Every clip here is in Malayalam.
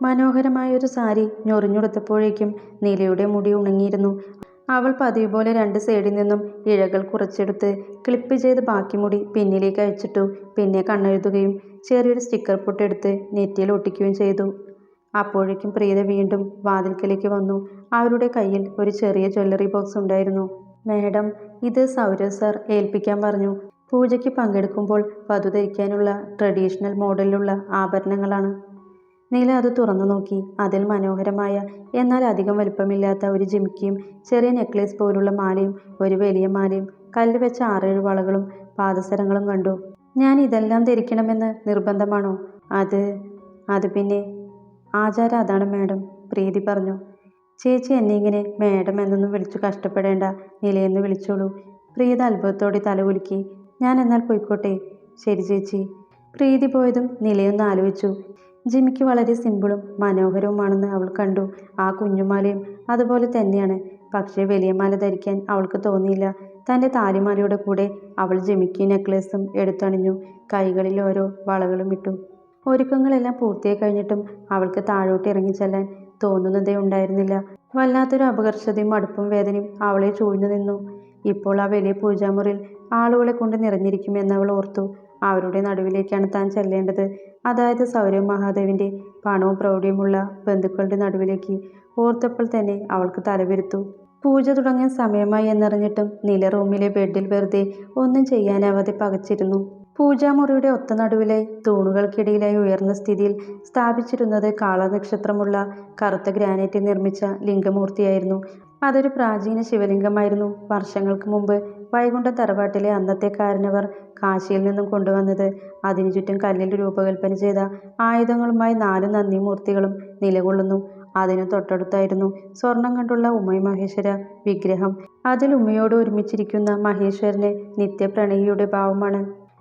മനോഹരമായ ഒരു സാരി ഞൊറിഞ്ഞുടുത്തപ്പോഴേക്കും നീലയുടെ മുടി ഉണങ്ങിയിരുന്നു. അവൾ പതിവ് പോലെ രണ്ട് സൈഡിൽ നിന്നും ഇഴകൾ കുറച്ചെടുത്ത് ക്ലിപ്പ് ചെയ്ത് ബാക്കി മുടി പിന്നിലേക്ക് അയച്ചിട്ടു പിന്നെ കണ്ണെഴുതുകയും ചെറിയൊരു സ്റ്റിക്കർ പൊട്ടെടുത്ത് നെറ്റിയിൽ ഒട്ടിക്കുകയും ചെയ്തു. അപ്പോഴേക്കും പ്രീത വീണ്ടും വാതിൽക്കലേക്ക് വന്നു. അവരുടെ കയ്യിൽ ഒരു ചെറിയ ജ്വല്ലറി ബോക്സ് ഉണ്ടായിരുന്നു. മാഡം ഇത് സൗരവ് സാർ ഏൽപ്പിക്കാൻ പറഞ്ഞു. പൂജയ്ക്ക് പങ്കെടുക്കുമ്പോൾ വധു ധരിക്കാനുള്ള ട്രഡീഷണൽ മോഡലിലുള്ള ആഭരണങ്ങളാണ്. നീല അത് തുറന്നു നോക്കി. അതിൽ മനോഹരമായ എന്നാൽ അധികം വലുപ്പമില്ലാത്ത ഒരു ജിമിക്കിയും ചെറിയ നെക്ലേസ് പോലുള്ള മാലയും ഒരു വലിയ മാലയും കല്ല് വെച്ച ആറേഴ് വളകളും പാദസരങ്ങളും കണ്ടു. ഞാൻ ഇതെല്ലാം ധരിക്കണമെന്ന് നിർബന്ധമാണോ? അത് അത് പിന്നെ. ആചാരം അതാണ് മാഡം പ്രീതി പറഞ്ഞു. ചേച്ചി എന്നെ ഇങ്ങനെ മാഡം എന്നൊന്നും വിളിച്ചു കഷ്ടപ്പെടേണ്ട നിലയെന്ന് വിളിച്ചോളൂ. പ്രീത അത്ഭുതത്തോടെ തലകുലുക്കി ഞാൻ എന്നാൽ പോയിക്കോട്ടെ. ശരി ചേച്ചി. പ്രീതി പോയതും നിലയൊന്ന് ആലോചിച്ചു. ജിമിക്ക് വളരെ സിമ്പിളും മനോഹരവുമാണെന്ന് അവൾ കണ്ടു. ആ കുഞ്ഞുമാലയും അതുപോലെ തന്നെയാണ്. പക്ഷേ വലിയ മാല ധരിക്കാൻ അവൾക്ക് തോന്നിയില്ല. തന്റെ താലിമാലയുടെ കൂടെ അവൾ ജിമിക്ക് നെക്ലേസും എടുത്തണിഞ്ഞു. കൈകളിൽ ഓരോ വളകളും ഇട്ടു. ഒരുക്കങ്ങളെല്ലാം പൂർത്തിയായി കഴിഞ്ഞിട്ടും അവൾക്ക് താഴോട്ട് ഇറങ്ങി ചെല്ലാൻ തോന്നുന്നതേ ഉണ്ടായിരുന്നില്ല. വല്ലാത്തൊരു അപകർഷതയും അടുപ്പും വേദനയും അവളെ ചൂഴ്ന്നു നിന്നു. ഇപ്പോൾ ആ വലിയ പൂജാമുറിയിൽ ആളുകളെ കൊണ്ട് നിറഞ്ഞിരിക്കുമെന്ന് അവൾ ഓർത്തു. അവരുടെ നടുവിലേക്കാണ് താൻ ചെല്ലേണ്ടത്. അതായത് സൗരവ് മഹാദേവിന്റെ പണവും പ്രൗഢിയുമുള്ള ബന്ധുക്കളുടെ നടുവിലേക്ക് ഓർത്തപ്പോൾ തന്നെ അവൾക്ക് തലവിരുത്തു. പൂജ തുടങ്ങിയ സമയമായി എന്നറിഞ്ഞിട്ടും നില റൂമിലെ ബെഡിൽ വെറുതെ ഒന്നും ചെയ്യാനാവാതെ പകച്ചിരുന്നു. പൂജാമുറിയുടെ ഒത്ത നടുവിലെ തൂണുകൾക്കിടയിലായി ഉയർന്ന സ്ഥിതിയിൽ സ്ഥാപിച്ചിരുന്നത് കാളനക്ഷത്രമുള്ള കറുത്ത ഗ്രാനൈറ്റിൽ നിർമ്മിച്ച ലിംഗമൂർത്തിയായിരുന്നു. അതൊരു പ്രാചീന ശിവലിംഗമായിരുന്നു. വർഷങ്ങൾക്ക് മുമ്പ് വൈകുണ്ഠ തറവാട്ടിലെ അന്നത്തെ കാരണവർ കാശിയിൽ നിന്നും കൊണ്ടുവന്നത്. അതിനു ചുറ്റും കല്ലിൽ രൂപകൽപ്പന ചെയ്ത ആയുധങ്ങളുമായി നാല് നന്ദി മൂർത്തികളും നിലകൊള്ളുന്നു. അതിനു തൊട്ടടുത്തായിരുന്നു സ്വർണം കൊണ്ടുള്ള ഉമയ മഹേശ്വര വിഗ്രഹം. അതിൽ ഉമ്മയോട് ഒരുമിച്ചിരിക്കുന്ന മഹേശ്വരന് നിത്യപ്രണയിയുടെ ഭാവമാണ്.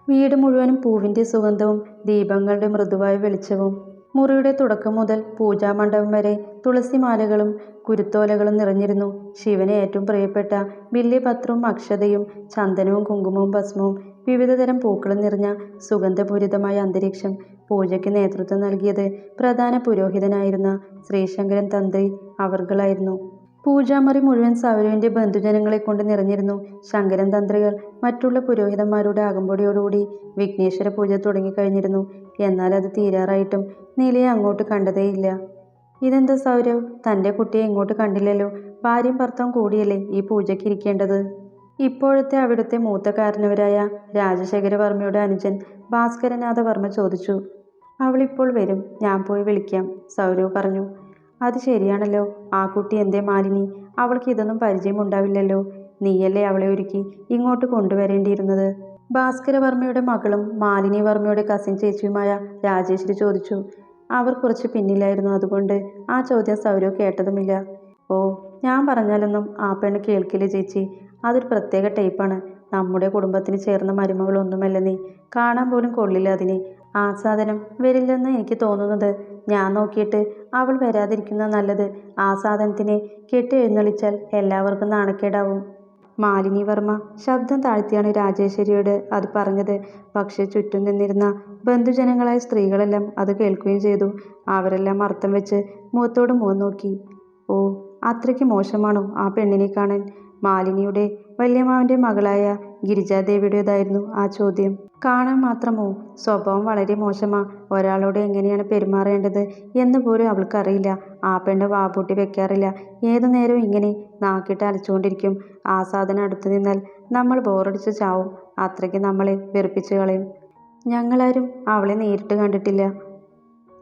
വീട് മുഴുവനും പൂവിന്റെ സുഗന്ധവും ദീപങ്ങളുടെ മൃദുവായ വെളിച്ചവും മുറിയുടെ തുടക്കം മുതൽ പൂജാമണ്ഡപം വരെ തുളസിമാലകളും കുരുത്തോലകളും നിറഞ്ഞിരുന്നു. ശിവന് ഏറ്റവും പ്രിയപ്പെട്ട ബില്ലിപത്രവും അക്ഷതയും ചന്ദനവും കുങ്കുമവും ഭസ്മവും വിവിധതരം പൂക്കളും നിറഞ്ഞ സുഗന്ധപൂരിതമായ അന്തരീക്ഷം പൂജയ്ക്ക് നേതൃത്വം നൽകിയത് പ്രധാന പുരോഹിതനായിരുന്ന ശ്രീശങ്കരൻ തന്ത്രി അവർകളായിരുന്നു. പൂജാമുറി മുഴുവൻ സൗരവിന്റെ ബന്ധുജനങ്ങളെ കൊണ്ട് നിറഞ്ഞിരുന്നു. ശങ്കരൻ തന്ത്രികൾ മറ്റുള്ള പുരോഹിതന്മാരുടെ അകമ്പടിയോടുകൂടി വിഘ്നേശ്വര പൂജ തുടങ്ങിക്കഴിഞ്ഞിരുന്നു എന്നാൽ അത് തീരാറായിട്ടും നീലയെ അങ്ങോട്ട് കണ്ടതേയില്ല. ഇതെന്താ സൗരവ്? തന്റെ കുട്ടിയെ ഇങ്ങോട്ട് കണ്ടില്ലല്ലോ. ഭാര്യയും ഭർത്താവും കൂടിയല്ലേ ഈ പൂജയ്ക്ക് ഇരിക്കേണ്ടത്? ഇപ്പോഴത്തെ അവിടുത്തെ മൂത്ത കാരണവരായ രാജശേഖരവർമ്മയുടെ അനുജൻ ഭാസ്കരനാഥ വർമ്മ ചോദിച്ചു. അവളിപ്പോൾ വരും. ഞാൻ പോയി വിളിക്കാം സൗരവ് പറഞ്ഞു. അത് ശരിയാണല്ലോ. ആ കുട്ടി എന്തേ മാലിനി? അവൾക്ക് ഇതൊന്നും പരിചയമുണ്ടാവില്ലല്ലോ. നീയല്ലേ അവളെ ഒരുക്കി ഇങ്ങോട്ട് കൊണ്ടുവരേണ്ടിയിരുന്നത്? ഭാസ്കരവർമ്മയുടെ മകളും മാലിനി വർമ്മയുടെ കസിൻ ചേച്ചിയുമായ രാജേശ്വരി ചോദിച്ചു. അവർ കുറച്ച് പിന്നിലായിരുന്നു അതുകൊണ്ട് ആ ചോദ്യം സൗരവ് കേട്ടതുമില്ല. ഓ ഞാൻ പറഞ്ഞാലൊന്നും ആ പെണ്ണ് കേൾക്കില്ല ചേച്ചി? അതൊരു പ്രത്യേക ടൈപ്പാണ് നമ്മുടെ കുടുംബത്തിന് ചേർന്ന മരുമകളൊന്നുമല്ല നീ. കാണാൻ പോലും കൊള്ളില്ല അതിനെ. ആ സാധനം വരില്ലെന്ന് എനിക്ക് തോന്നുന്നത്. ഞാൻ നോക്കിയിട്ട് അവൾ വരാതിരിക്കുന്ന നല്ലത് ആ സാധനത്തിനെ കെട്ടി എഴുന്നള്ളിച്ചാൽ എല്ലാവർക്കും നാണക്കേടാവും. മാലിനി വർമ്മ ശബ്ദം താഴ്ത്തിയാണ് രാജേശ്വരിയോട് അത് പറഞ്ഞത്. പക്ഷെ ചുറ്റും നിന്നിരുന്ന ബന്ധുജനങ്ങളായ സ്ത്രീകളെല്ലാം അത് കേൾക്കുകയും ചെയ്തു. അവരെല്ലാം അർത്ഥം വെച്ച് മുഖത്തോട് മുഖം നോക്കി. ഓ അത്രയ്ക്ക് മോശമാണോ ആ പെണ്ണിനെ കാണാൻ? മാലിനിയുടെ വല്യമ്മാവന്റെ മകളായ ഗിരിജാദേവിയുടേതായിരുന്നു ആ ചോദ്യം. കാണാൻ മാത്രമോ? സ്വഭാവം വളരെ മോശമാ. ഒരാളോട് എങ്ങനെയാണ് പെരുമാറേണ്ടത് എന്ന് പോലും അവൾക്കറിയില്ല. ആ പെണ്ണ് വാപൂട്ടി വെക്കാറില്ല. ഏതു നേരവും ഇങ്ങനെ നാക്കിട്ട് അലച്ചുകൊണ്ടിരിക്കും. ആ സാധനം അടുത്ത് നിന്നാൽ നമ്മൾ ബോറടിച്ച് ചാവും. അത്രയ്ക്ക് നമ്മളെ വെറുപ്പിച്ച് കളയും. ഞങ്ങളാരും അവളെ നേരിട്ട് കണ്ടിട്ടില്ല.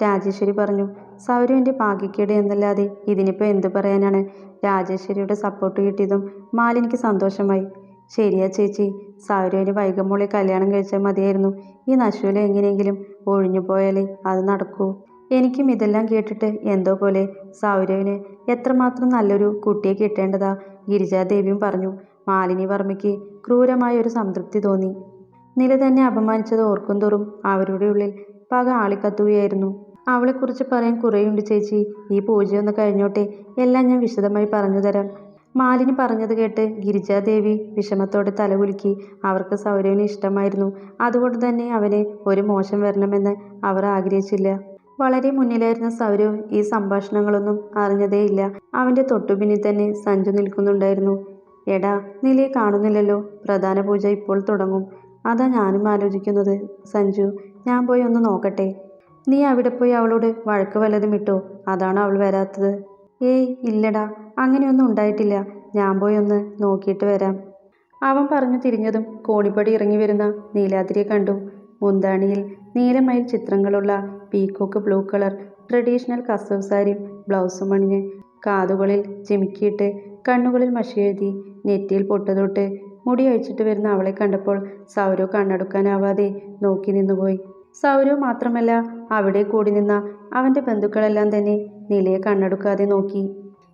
രാജേശ്വരി പറഞ്ഞു സൗരവിന്റെ ഭാഗ്യക്കേട് എന്നല്ലാതെ ഇതിനിപ്പോൾ എന്തു പറയാനാണ്? രാജേശ്വരിയുടെ സപ്പോർട്ട് കിട്ടിയതും മാലിനിക്ക് സന്തോഷമായി. ശരിയാ ചേച്ചി സൗരവിന് വൈകമോളെ കല്യാണം കഴിച്ചാൽ മതിയായിരുന്നു. ഈ നശൂല എങ്ങനെയെങ്കിലും ഒഴിഞ്ഞു പോയാലേ അത് നടക്കൂ. എനിക്കും ഇതെല്ലാം കേട്ടിട്ട് എന്തോ പോലെ സൗരവിന് എത്രമാത്രം നല്ലൊരു കുട്ടിയെ കിട്ടേണ്ടതാ ഗിരിജാദേവിയും പറഞ്ഞു. മാലിനി വർമ്മയ്ക്ക് ക്രൂരമായ ഒരു സംതൃപ്തി തോന്നി. നില തന്നെ അപമാനിച്ചത് ഓർക്കും തോറും അവരുടെ ഉള്ളിൽ പക ആളിക്കത്തുകയായിരുന്നു. അവളെക്കുറിച്ച് പറയാൻ കുറേയുണ്ട് ചേച്ചി. ഈ പൂജയൊന്ന് കഴിഞ്ഞോട്ടെ. എല്ലാം ഞാൻ വിശദമായി പറഞ്ഞു തരാം. മാലിനി പറഞ്ഞത് കേട്ട് ഗിരിജാദേവി വിഷമത്തോടെ തലകുലുക്കി അവർക്ക് സൗരവിനെ ഇഷ്ടമായിരുന്നു. അതുകൊണ്ട് തന്നെ അവന് ഒരു മോശം വരണമെന്ന് അവർ ആഗ്രഹിച്ചില്ല. വളരെ മുന്നിലായിരുന്ന സൗരവ് ഈ സംഭാഷണങ്ങളൊന്നും അറിഞ്ഞതേയില്ല അവന്റെ തൊട്ടുപിന്നിൽ തന്നെ സഞ്ജു നിൽക്കുന്നുണ്ടായിരുന്നു. എടാ നിലയെ കാണുന്നില്ലല്ലോ. പ്രധാന പൂജ ഇപ്പോൾ തുടങ്ങും. അതാ ഞാനും ആലോചിക്കുന്നത് സഞ്ജു. ഞാൻ പോയി ഒന്ന് നോക്കട്ടെ. നീ അവിടെ പോയി അവളോട് വഴക്ക് വല്ലതും ഇട്ടോ? അതാണ് അവൾ വരാത്തത്. ഏയ് ഇല്ലടാ അങ്ങനെയൊന്നും ഉണ്ടായിട്ടില്ല. ഞാൻ പോയി ഒന്ന് നോക്കിയിട്ട് വരാം. അവൻ പറഞ്ഞു തിരിഞ്ഞതും കോണിപ്പടി ഇറങ്ങി വരുന്ന നീലാദ്രിയെ കണ്ടു. മുന്താണിയിൽ നീലമയിൽ ചിത്രങ്ങളുള്ള പീക്കോക്ക് ബ്ലൂ കളർ ട്രഡീഷണൽ കസവ് സാരിയും ബ്ലൗസും അണിഞ്ഞ് കാതുകളിൽ ചിമിക്കിയിട്ട് കണ്ണുകളിൽ മഷിയെഴുതി നെറ്റിയിൽ പൊട്ടതൊട്ട് മുടി അഴിച്ചിട്ട് വരുന്ന അവളെ കണ്ടപ്പോൾ സൗരവ് കണ്ണടുക്കാനാവാതെ നോക്കി നിന്നുപോയി. സൗരവ് മാത്രമല്ല അവിടെ കൂടി നിന്ന അവന്റെ ബന്ധുക്കളെല്ലാം തന്നെ നിലയെ കണ്ണെടുക്കാതെ നോക്കി.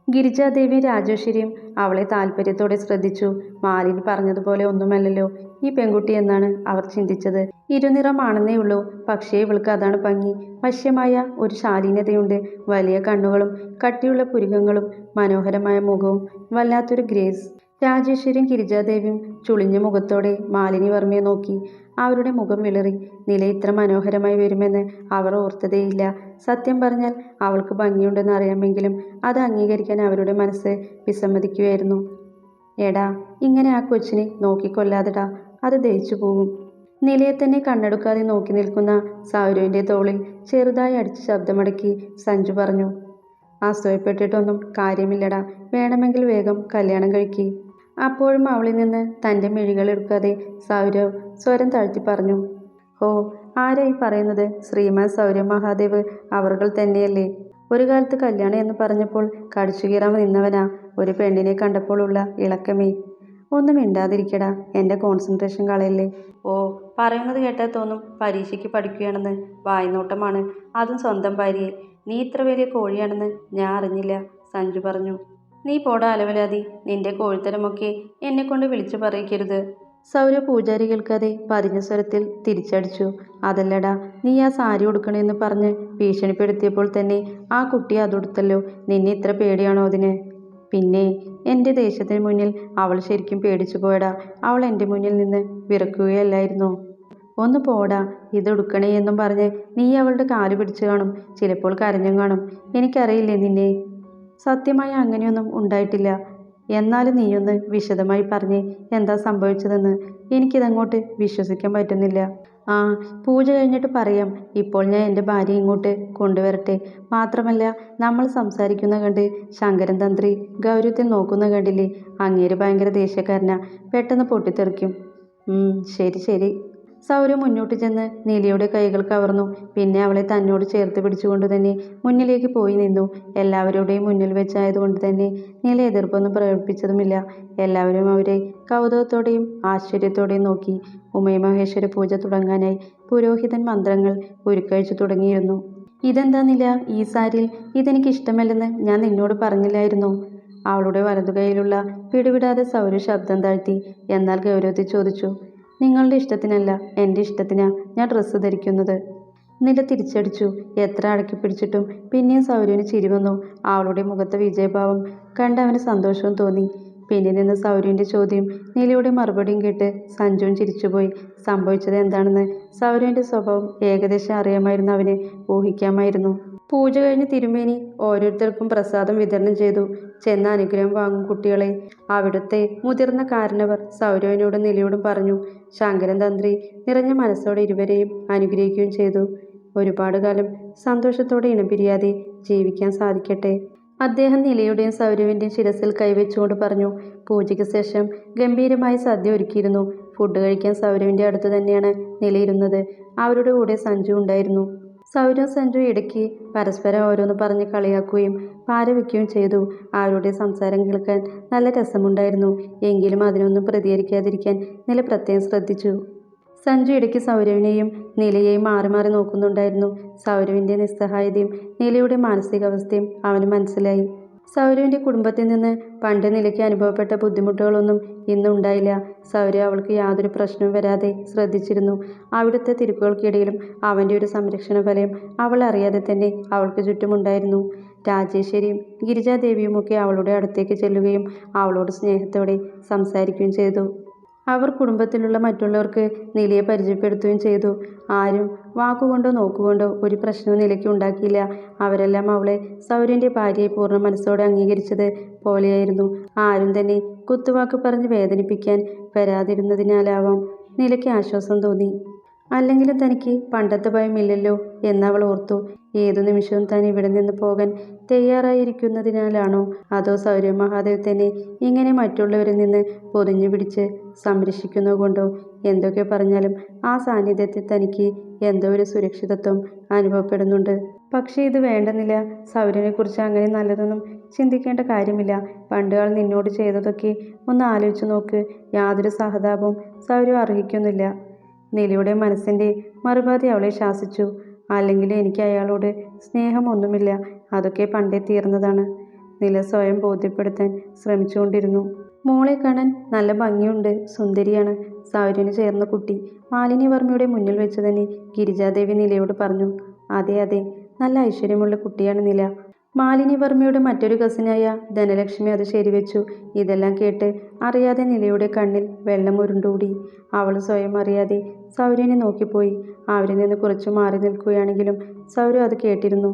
ഗിരിജാദേവി രാജേശ്വരിയും അവളെ താല്പര്യത്തോടെ ശ്രദ്ധിച്ചു. മാലിനി പറഞ്ഞതുപോലെ ഒന്നുമല്ലല്ലോ ഈ പെൺകുട്ടി എന്നാണ് അവർ ചിന്തിച്ചത്. ഇരുനിറമാണെന്നേ ഉള്ളൂ പക്ഷേ ഇവൾക്ക് അതാണ് ഭംഗി. വശ്യമായ ഒരു ശാലീനതയുണ്ട്. വലിയ കണ്ണുകളും കട്ടിയുള്ള പുരുകങ്ങളും മനോഹരമായ മുഖവും വല്ലാത്തൊരു ഗ്രേസ്. രാജേശ്വരിയും ഗിരിജാദേവിയും ചുളിഞ്ഞ മുഖത്തോടെ മാലിനി വർമ്മയെ നോക്കി. അവരുടെ മുഖം വിളറി. നില ഇത്ര മനോഹരമായി വരുമെന്ന് അവർ ഓർത്തതേയില്ല. സത്യം പറഞ്ഞാൽ അവൾക്ക് ഭംഗിയുണ്ടെന്ന് അറിയാമെങ്കിലും അത് അംഗീകരിക്കാൻ അവരുടെ മനസ്സ് വിസമ്മതിക്കുകയായിരുന്നു എടാ ഇങ്ങനെ ആ കൊച്ചിനെ നോക്കിക്കൊല്ലാതെടാ. അത് ദഹിച്ചു പോകും. നിലയെ തന്നെ കണ്ണെടുക്കാതെ നോക്കി നിൽക്കുന്ന സൗരവിന്റെ തോളിൽ ചെറുതായി അടിച്ച് ശബ്ദമടക്കി സഞ്ജു പറഞ്ഞു അസൂയപ്പെട്ടിട്ടൊന്നും കാര്യമില്ലടാ. വേണമെങ്കിൽ വേഗം കല്യാണം കഴിക്കി. അപ്പോഴും അവളിൽ നിന്ന് തന്റെ മിഴികളെടുക്കാതെ സൗരവ് സ്വരം താഴ്ത്തി പറഞ്ഞു ഓ ആരായി പറയുന്നത്? ശ്രീമാൻ സൗരവ് മഹാദേവ് അവർകൾ തന്നെയല്ലേ. ഒരു കാലത്ത് കല്യാണം എന്ന് പറഞ്ഞപ്പോൾ കടിച്ചു കീറാൻ നിന്നവനാ ഒരു പെണ്ണിനെ കണ്ടപ്പോഴുള്ള ഇളക്കമേ. ഒന്നും ഇണ്ടാതിരിക്കടാ എന്റെ കോൺസെൻട്രേഷൻ കളയല്ലേ ഓ പറയുന്നത് കേട്ടാൽ തോന്നും പരീക്ഷയ്ക്ക് പഠിക്കുകയാണെന്ന്. വായ്നോട്ടമാണ്. അതും സ്വന്തം ഭാര്യയെ. നീ ഇത്ര വലിയ കോഴിയാണെന്ന് ഞാൻ അറിഞ്ഞില്ല സഞ്ജു പറഞ്ഞു. നീ പോടാ അലവലാതി നിന്റെ കോഴിത്തരമൊക്കെ എന്നെ കൊണ്ട് വിളിച്ചു പറയിക്കരുത്. സൗര പൂജാരി കേൾക്കാതെ പതിഞ്ഞ സ്വരത്തിൽ തിരിച്ചടിച്ചു. അതല്ലടാ നീ ആ സാരി ഉടുക്കണമെന്ന് പറഞ്ഞ് ഭീഷണിപ്പെടുത്തിയപ്പോൾ തന്നെ ആ കുട്ടി അതൊടുത്തല്ലോ നിന്നെ ഇത്ര പേടിയാണോ അതിന്? പിന്നെ എന്റെ ദേശത്തിന് മുന്നിൽ അവൾ ശരിക്കും പേടിച്ചു പോയടാ അവൾ എന്റെ മുന്നിൽ നിന്ന് വിറക്കുകയല്ലായിരുന്നു? ഒന്ന് പോടാ ഇത് എടുക്കണേ എന്നും പറഞ്ഞ് നീ അവളുടെ കാൽ പിടിച്ചു കാണും ചിലപ്പോൾ കരഞ്ഞും കാണും. എനിക്കറിയില്ലേ നിന്നെ? സത്യമായി അങ്ങനെയൊന്നും ഉണ്ടായിട്ടില്ല. എന്നാലും നീയൊന്ന് വിശദമായി പറഞ്ഞ് എന്താ സംഭവിച്ചതെന്ന് എനിക്കിതങ്ങോട്ട് വിശ്വസിക്കാൻ പറ്റുന്നില്ല. ആ പൂജ കഴിഞ്ഞിട്ട് പറയാം. ഇപ്പോൾ ഞാൻ എന്റെ ഭാര്യ ഇങ്ങോട്ട് കൊണ്ടുവരട്ടെ. മാത്രമല്ല നമ്മൾ സംസാരിക്കുന്ന കണ്ട് ശങ്കരൻ തന്ത്രി ഗൗരവത്തിൽ നോക്കുന്ന കണ്ടില്ലേ? അങ്ങേര് ഭയങ്കര ദേഷ്യക്കാരനാ. പെട്ടെന്ന് പൊട്ടിത്തെറിക്കും. ശരി ശരി. സൗര മുന്നോട്ട് ചെന്ന് നീലിയുടെ കൈകൾ കവർന്നു. പിന്നെ അവളെ തന്നോട് ചേർത്ത് പിടിച്ചുകൊണ്ട് തന്നെ മുന്നിലേക്ക് പോയി നിന്നു. എല്ലാവരുടെയും മുന്നിൽ വെച്ചായതുകൊണ്ട് തന്നെ നീല എതിർപ്പൊന്നും പ്രകടിപ്പിച്ചതുമില്ല. എല്ലാവരും അവരെ കൗതുകത്തോടെയും ആശ്ചര്യത്തോടെയും നോക്കി. ഉമയമഹേശ്വര പൂജ തുടങ്ങാനായി പുരോഹിതൻ മന്ത്രങ്ങൾ ഉരുക്കഴിച്ചു തുടങ്ങിയിരുന്നു. ഇതെന്താ നില? ഈ സാരിയിൽ ഇതെനിക്ക് ഇഷ്ടമല്ലെന്ന് ഞാൻ നിന്നോട് പറഞ്ഞില്ലായിരുന്നു? അവളുടെ വലതുകൈയിലുള്ള പിടിവിടാതെ സൗര ശബ്ദം താഴ്ത്തി. എന്നാൽ ഗൗരവത്തിൽ ചോദിച്ചു നിങ്ങളുടെ ഇഷ്ടത്തിനല്ല എന്റെ ഇഷ്ടത്തിനാ ഞാൻ ഡ്രസ്സ് ധരിക്കുന്നത്. നില തിരിച്ചടിച്ചു. എത്ര അടക്കി പിടിച്ചിട്ടും പിന്നെയും സൗര്യന് ചിരി വന്നു. അവളുടെ മുഖത്തെ വിജയഭാവം കണ്ട് അവന് സന്തോഷവും തോന്നി. പിന്നിൽ നിന്ന് സൗര്യന്റെ ചോദ്യം നിലയുടെ മറുപടിയും കേട്ട് സഞ്ജുവും ചിരിച്ചുപോയി. സംഭവിച്ചത് എന്താണെന്ന് സൗര്യന്റെ സ്വഭാവം ഏകദേശം അറിയാമായിരുന്നു അവന്. ഊഹിക്കാമായിരുന്നു. പൂജ കഴിഞ്ഞ് തിരുമേനി ഓരോരുത്തർക്കും പ്രസാദം വിതരണം ചെയ്തു. ചെന്ന അനുഗ്രഹം വാങ്ങും കുട്ടികളെ. അവിടുത്തെ മുതിർന്ന കാരണവർ സൗരവനോടും നിലയോടും പറഞ്ഞു ശങ്കരൻ തന്ത്രി നിറഞ്ഞ മനസ്സോടെ ഇരുവരെയും അനുഗ്രഹിക്കുകയും ചെയ്തു. ഒരുപാട് കാലം സന്തോഷത്തോടെ ഇണപിരിയാതെ ജീവിക്കാൻ സാധിക്കട്ടെ. അദ്ദേഹം നിലയുടെയും സൗരവിന്റെയും ശിരസിൽ കൈവച്ചുകൊണ്ട് പറഞ്ഞു പൂജയ്ക്ക് ശേഷം ഗംഭീരമായി സദ്യ ഒരുക്കിയിരുന്നു. ഫുഡ് കഴിക്കാൻ സൗരവിന്റെ അടുത്ത് തന്നെയാണ് നിലയിരുന്നത്. അവരുടെ കൂടെ സഞ്ജു ഉണ്ടായിരുന്നു. സൗരവ് സഞ്ജു ഇടയ്ക്ക് പരസ്പരം ഓരോന്ന് പറഞ്ഞ് കളിയാക്കുകയും പാരവയ്ക്കുകയും ചെയ്തു. അവരുടെ സംസാരം കേൾക്കാൻ നല്ല രസമുണ്ടായിരുന്നു. എങ്കിലും അതിനൊന്നും പ്രതികരിക്കാതിരിക്കാൻ നില പ്രത്യേകം ശ്രദ്ധിച്ചു. സഞ്ജു ഇടയ്ക്ക് സൗരവിനെയും നിലയെയും മാറി മാറി നോക്കുന്നുണ്ടായിരുന്നു. സൗരവിന്റെ നിസ്സഹായതയും നീലയുടെ മാനസികാവസ്ഥയും അവന് മനസ്സിലായി. സൗരവിന്റെ കുടുംബത്തിൽ നിന്ന് പണ്ട് നിലയ്ക്ക് അനുഭവപ്പെട്ട ബുദ്ധിമുട്ടുകളൊന്നും ഇന്നുണ്ടായില്ല സൗരവ് അവൾക്ക് യാതൊരു പ്രശ്നവും വരാതെ ശ്രദ്ധിച്ചിരുന്നു. അവിടുത്തെ തിരുക്കുകൾക്കിടയിലും അവന്റെ ഒരു സംരക്ഷണ വലയം അവൾ അറിയാതെ തന്നെ അവൾക്ക് ചുറ്റുമുണ്ടായിരുന്നു. രാജേശ്വരിയും ഗിരിജാദേവിയുമൊക്കെ അവളുടെ അടുത്തേക്ക് ചെല്ലുകയും അവളോട് സ്നേഹത്തോടെ സംസാരിക്കുകയും ചെയ്തു. അവർ കുടുംബത്തിലുള്ള മറ്റുള്ളവർക്ക് നിലയെ പരിചയപ്പെടുത്തുകയും ചെയ്തു. ആരും വാക്കുകൊണ്ടോ നോക്കുകൊണ്ടോ ഒരു പ്രശ്നവും നിലയ്ക്ക് ഉണ്ടാക്കിയില്ല. അവരെല്ലാം അവളെ സൗര്യന്റെ ഭാര്യയെ പൂർണ മനസ്സോടെ അംഗീകരിച്ചത് പോലെയായിരുന്നു. ആരും തന്നെ കുത്തുവാക്ക് പറഞ്ഞ് വേദനിപ്പിക്കാൻ വരാതിരുന്നതിനാലാവാം നിലയ്ക്ക് ആശ്വാസം തോന്നി. അല്ലെങ്കിലും തനിക്ക് പണ്ടത്തെ ഭയമില്ലല്ലോ എന്നവൾ ഓർത്തു. ഏതു നിമിഷവും താൻ ഇവിടെ നിന്ന് പോകാൻ തയ്യാറായിരിക്കുന്നതിനാലാണോ? അതോ സൗര്യ മഹാദേവ് തന്നെ ഇങ്ങനെ മറ്റുള്ളവരിൽ നിന്ന് പൊതിഞ്ഞു പിടിച്ച് സംരക്ഷിക്കുന്നതുകൊണ്ടോ എന്തൊക്കെ പറഞ്ഞാലും ആ സാന്നിധ്യത്തിൽ തനിക്ക് എന്തോ ഒരു സുരക്ഷിതത്വം അനുഭവപ്പെടുന്നുണ്ട്. പക്ഷേ ഇത് വേണ്ടെന്നില്ല. സൗരനെക്കുറിച്ച് അങ്ങനെ നല്ലതൊന്നും ചിന്തിക്കേണ്ട കാര്യമില്ല. പണ്ടുകാൾ നിന്നോട് ചെയ്തതൊക്കെ ഒന്ന് ആലോചിച്ച് നോക്ക്. യാതൊരു സഹതാപവും സൗരവ് അർഹിക്കുന്നില്ല. നിലയുടെ മനസ്സിന്റെ മറുപടി അവളെ ശാസിച്ചു. അല്ലെങ്കിൽ എനിക്ക് അയാളോട് സ്നേഹമൊന്നുമില്ല. അതൊക്കെ പണ്ടേ തീർന്നതാണ്. നില സ്വയം ബോധ്യപ്പെടുത്താൻ ശ്രമിച്ചുകൊണ്ടിരുന്നു. മോളെ കാണാൻ നല്ല ഭംഗിയുണ്ട്. സുന്ദരിയാണ്. സൗര്യന് ചേർന്ന കുട്ടി. മാലിനി വർമ്മയുടെ മുന്നിൽ വെച്ച് തന്നെ ഗിരിജാദേവി നിലയോട് പറഞ്ഞു. അതെ അതെ. നല്ല ഐശ്വര്യമുള്ള കുട്ടിയാണ് നില. മാലിന്യവർമ്മയുടെ മറ്റൊരു കസിനായ ധനലക്ഷ്മി അത് ശരിവെച്ചു. ഇതെല്ലാം കേട്ട് അറിയാതെ നിലയുടെ കണ്ണിൽ വെള്ളം ഉരുണ്ടൂടി. അവൾ സ്വയം അറിയാതെ സൗരനെ നോക്കിപ്പോയി. അവരിൽ നിന്ന് കുറച്ചു മാറി നിൽക്കുകയാണെങ്കിലും സൗര്യ അത് കേട്ടിരുന്നു.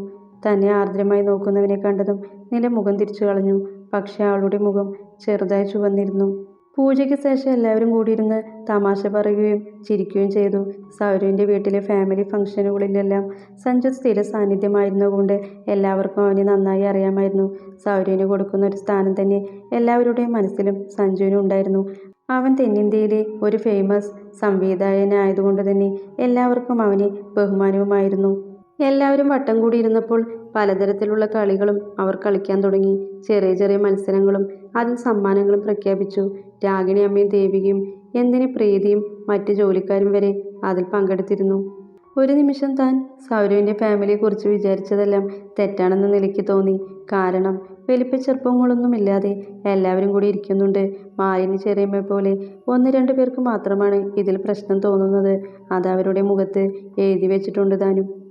തന്നെ ആർദ്രമായി നോക്കുന്നവനെ കണ്ടതും നില മുഖം തിരിച്ചു കളഞ്ഞു പക്ഷെ അവളുടെ മുഖം ചെറുതായി ചുവന്നിരുന്നു. പൂജയ്ക്ക് ശേഷം എല്ലാവരും കൂടിയിരുന്ന് തമാശ പറയുകയും ചിരിക്കുകയും ചെയ്തു. സൗരവിന്റെ വീട്ടിലെ ഫാമിലി ഫംഗ്ഷനുകളിലെല്ലാം സഞ്ജു സ്ഥിര സാന്നിധ്യമായിരുന്നതുകൊണ്ട് എല്ലാവർക്കും അവനെ നന്നായി അറിയാമായിരുന്നു. സൗരുവിന് കൊടുക്കുന്ന ഒരു സ്ഥാനം തന്നെ എല്ലാവരുടെയും മനസ്സിലും സഞ്ജുവിനും ഉണ്ടായിരുന്നു. അവൻ തെന്നിന്ത്യയിലെ ഒരു ഫേമസ് സംവിധായകനായതുകൊണ്ട് തന്നെ എല്ലാവർക്കും അവന് ബഹുമാനവുമായിരുന്നു. എല്ലാവരും വട്ടം കൂടിയിരുന്നപ്പോൾ പലതരത്തിലുള്ള കളികളും അവർ കളിക്കാൻ തുടങ്ങി. ചെറിയ ചെറിയ മത്സരങ്ങളും അതിൽ സമ്മാനങ്ങളും പ്രഖ്യാപിച്ചു. രാഗിണി അമ്മയും ദേവികയും എന്തിന് പ്രീതിയും മറ്റു ജോലിക്കാരും വരെ അതിൽ പങ്കെടുത്തിരുന്നു. ഒരു നിമിഷം താൻ സൗരവിന്റെ ഫാമിലിയെക്കുറിച്ച് വിചാരിച്ചതെല്ലാം തെറ്റാണെന്ന നിലയ്ക്ക് തോന്നി. കാരണം വലിപ്പച്ചെറുപ്പങ്ങളൊന്നുമില്ലാതെ എല്ലാവരും കൂടി ഇരിക്കുന്നുണ്ട്. മാലിന്യ ചെറിയമ്മ പോലെ ഒന്ന് രണ്ട് പേർക്ക് മാത്രമാണ് ഇതിൽ പ്രശ്നം തോന്നുന്നത്. അത് അവരുടെ മുഖത്ത് എഴുതി വെച്ചിട്ടുണ്ട് താനും.